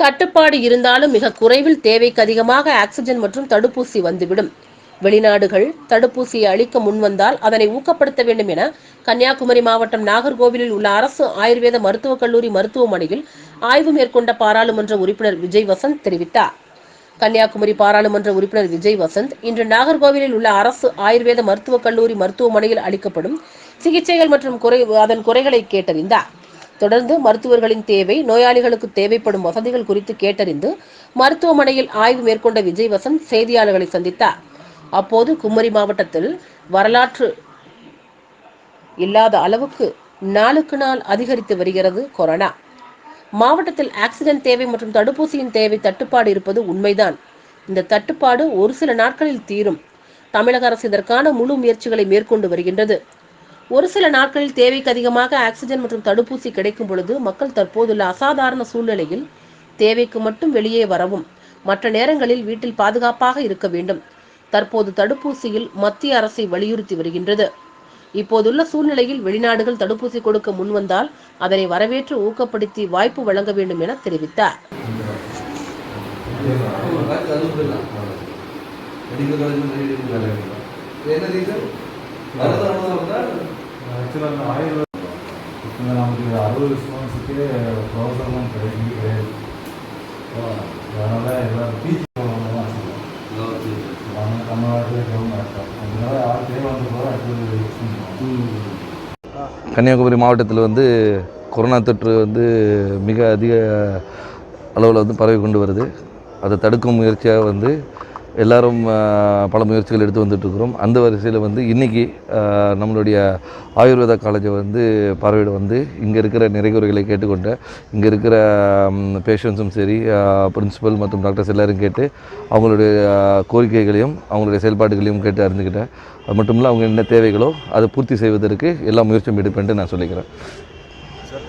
தட்டுப்பாடு இருந்தாலும் மிக குறைவில் தேவைக்கு அதிகமாக ஆக்சிஜன் மற்றும் தடுப்பூசி வந்துவிடும். வெளிநாடுகள் தடுப்பூசியை அளிக்க முன்வந்தால் அதனை ஊக்கப்படுத்த வேண்டும் என கன்னியாகுமரி மாவட்டம் நாகர்கோவிலில் உள்ள அரசு ஆயுர்வேத மருத்துவக் கல்லூரி மருத்துவமனையில் ஆய்வு மேற்கொண்ட பாராளுமன்ற உறுப்பினர் விஜய் வசந்த் தெரிவித்தார். கன்னியாகுமரி பாராளுமன்ற உறுப்பினர் விஜய் வசந்த் இன்று நாகர்கோவிலில் உள்ள அரசு ஆயுர்வேத மருத்துவக் கல்லூரி மருத்துவமனையில் அளிக்கப்படும் சிகிச்சைகள் மற்றும் குறை அதன் குறைகளை கேட்டறிந்தார். தொடர்ந்து மருத்துவர்களின் தேவை நோயாளிகளுக்கு தேவைப்படும் வசதிகள் குறித்து கேட்டறிந்து மருத்துவமனையில் ஆய்வு மேற்கொண்ட விஜய் வசந்த் செய்தியாளர்களை சந்தித்தார். அப்போது குமரி மாவட்டத்தில் வரலாற்று இல்லாத அளவுக்கு நாளுக்கு நாள் அதிகரித்து வருகிறது கொரோனா. மாவட்டத்தில் ஆக்சிஜன் தேவை மற்றும் தடுப்பூசியின் தேவை தட்டுப்பாடு இருப்பது உண்மைதான். இந்த தட்டுப்பாடு ஒரு சில நாட்களில் தீரும். தமிழக அரசு இதற்கான முழு முயற்சிகளை மேற்கொண்டு வருகின்றது. ஒரு சில நாட்களில் தேவைக்கு அதிகமாக ஆக்சிஜன் மற்றும் தடுப்பூசி கிடைக்கும் பொழுது மக்கள் தற்போதுள்ள அசாதாரண சூழ்நிலையில் தேவைக்கு மட்டும் வெளியே வரவும் மற்ற நேரங்களில் வீட்டில் பாதுகாப்பாக இருக்க வேண்டும். தற்போது தடுப்பூசியில் மத்திய அரசை வலியுறுத்தி வருகின்றது. இப்போதுள்ள சூழ்நிலையில் வெளிநாடுகள் தடுப்பூசி கொடுக்க முன்வந்தால் அதனை வரவேற்று ஊக்கப்படுத்தி வாய்ப்பு வழங்க வேண்டும் என தெரிவித்தார். என்ன ரீசன் ஆக்சுவலாக அந்த ஆயுர்வேத இப்போ நமக்கு அறுபது ஸ்டூடெண்ட்ஸுக்கு ப்ரொஃபஸர்லாம் கிடைக்கவே கிடையாது. அதனால் எல்லோரும் பிஜி நம்ம தமிழ்நாட்டில் கவர்மெண்ட் அதனால யார் தேவை வந்த போது கன்னியாகுமரி மாவட்டத்தில் வந்து கொரோனா தொற்று வந்து மிக அதிக அளவில் வந்து பரவி கொண்டு வருது. அதை தடுக்கும் முயற்சியாக வந்து எல்லாரும் பல முயற்சிகள் எடுத்து வந்துட்டுருக்குறோம். அந்த வரிசையில் வந்து இன்றைக்கி நம்மளுடைய ஆயுர்வேதா காலேஜை வந்து பார்வையிட வந்து இங்கே இருக்கிற நிறைகுறைகளை கேட்டுக்கொண்டு இங்கே இருக்கிற பேஷண்ட்ஸும் சரி பிரின்சிபல் மற்றும் டாக்டர்ஸ் எல்லோரும் கேட்டு அவங்களுடைய கோரிக்கைகளையும் அவங்களுடைய செயல்பாடுகளையும் கேட்டு அறிஞ்சுக்கிட்டேன். அது மட்டும் இல்லை அவங்க என்ன தேவைகளோ அதை பூர்த்தி செய்வதற்கு எல்லா முயற்சியும் எடுப்பேன்ட்டு நான் சொல்லிக்கிறேன்.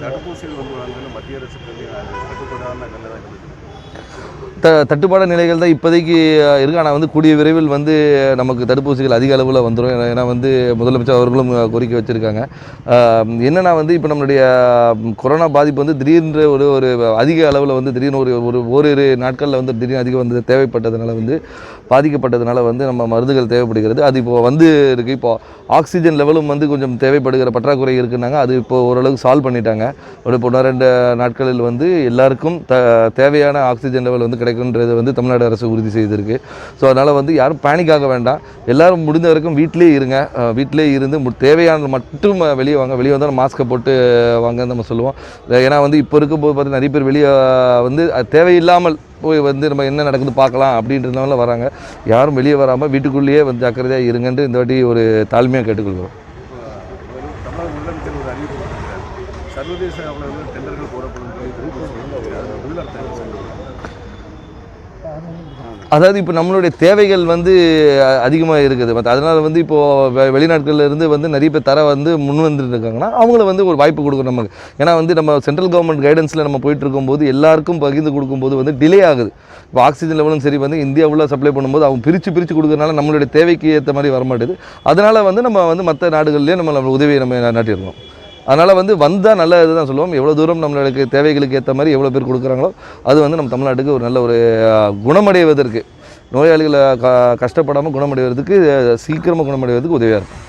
தடுப்பூசிகள் வந்து வாங்கல மத்திய அரசுக்கு கட்டுப்படாமல் த தட்டுப்பாடு நிலைகள் தான் இப்போதைக்கு இருக்குது ஆனால் வந்து கூடிய விரைவில் வந்து நமக்கு தடுப்பூசிகள் அதிக அளவில் வந்துடும் ஏன்னா- வந்து முதலமைச்சர் அவர்களும் கோரிக்கை வச்சுருக்காங்க. என்னென்னா வந்து இப்போ நம்மளுடைய கொரோனா பாதிப்பு வந்து திடீர்னு ஒரு ஒரு அதிக அளவில் வந்து திடீர்னு ஒரு ஒரு ஓரிரு நாட்களில் வந்து திடீர்னு அதிகம் வந்து தேவைப்பட்டதுனால வந்து பாதிக்கப்பட்டதுனால வந்து நம்ம மருந்துகள் தேவைப்படுகிறது. அது இப்போ வந்து இருக்குது இப்போ ஆக்சிஜன் லெவலும் வந்து கொஞ்சம் தேவைப்படுகிற பற்றாக்குறை இருக்குன்னாங்க. அது இப்போ ஓரளவுக்கு சால்வ் பண்ணிட்டாங்க. ஒரு இப்போ ரெண்டு நாட்களில் வந்து எல்லாருக்கும் த தேவையான ஆக்சிஜன் லெவல் வந்து கிடைக்குன்றது வந்து தமிழ்நாடு அரசு உறுதி செய்திருக்கு. ஸோ அதனால் வந்து யாரும் பேனிக் ஆக வேண்டாம். எல்லாரும் முடிந்த வரைக்கும் வீட்டிலே இருங்க. வீட்டிலே இருந்து மு- தேவையானது மட்டும் வெளியே வாங்க. வெளியே வந்தாலும் மாஸ்க்கை போட்டு வாங்கன்னு நம்ம சொல்லுவோம். ஏன்னா வந்து இப்போ இருக்கும்போது பார்த்தீங்கன்னா நிறைய பேர் வெளியே வந்து தேவையில்லாமல் போய் வந்து நம்ம என்ன நடக்குது பார்க்கலாம் அப்படின்றதுனால வராங்க. யாரும் வெளியே வராமல் வீட்டுக்குள்ளேயே வந்து ஜாக்கிரதையாக இருங்கன்ட்டு இந்த வாட்டி ஒரு தாழ்மையாக கேட்டுக்கொள்கிறோம் இப்போ ஒரு தமிழக முதலமைச்சர் ஒரு அறிவிப்பு கொடுத்திருக்காரு. சர்வதேச அளவில் டெண்டர்கள் போடப்படும் அதாவது இப்போ நம்மளுடைய தேவைகள் வந்து அதிகமாக இருக்குது. மற்ற அதனால் வந்து இப்போது வெளிநாட்கள்ல வந்து நிறைய பேர் தர வந்து முன் வந்துட்டு இருக்காங்கன்னா அவங்கள வந்து ஒரு வாய்ப்பு கொடுக்கணும் நமக்கு. ஏன்னா வந்து நம்ம சென்ட்ரல் கவர்மெண்ட் கைடன்ஸில் நம்ம போயிட்டு இருக்கும்போது எல்லாருக்கும் பகிர்ந்து கொடுக்கும்போது வந்து டிலே ஆகுது. இப்போ ஆக்சிஜன் லெவலும் சரி வந்து இந்தியா சப்ளை பண்ணும்போது அவங்க பிரித்து பிரித்து கொடுக்கறனால நம்மளுடைய தேவைக்கு ஏற்ற மாதிரி வர மாட்டேது அதனால் வந்து நம்ம வந்து மற்ற நாடுகள்லேயே நம்ம உதவியை நம்ம நாட்டியிருக்கோம் அதனால் வந்து வந்தால் நல்ல இதுதான் சொல்லுவோம். எவ்வளோ தூரம் நம்மளுக்கு தேவைகளுக்கு ஏற்ற மாதிரி எவ்வளோ பேர் கொடுக்குறாங்களோ அது வந்து நம்ம தமிழ்நாட்டுக்கு ஒரு நல்ல ஒரு குணமடைவதற்கு. நோயாளிகளை க கஷ்டப்படாமல் குணமடைவதற்கு சீக்கிரமாக குணமடைவதற்கு உதவியாக இருக்கும்.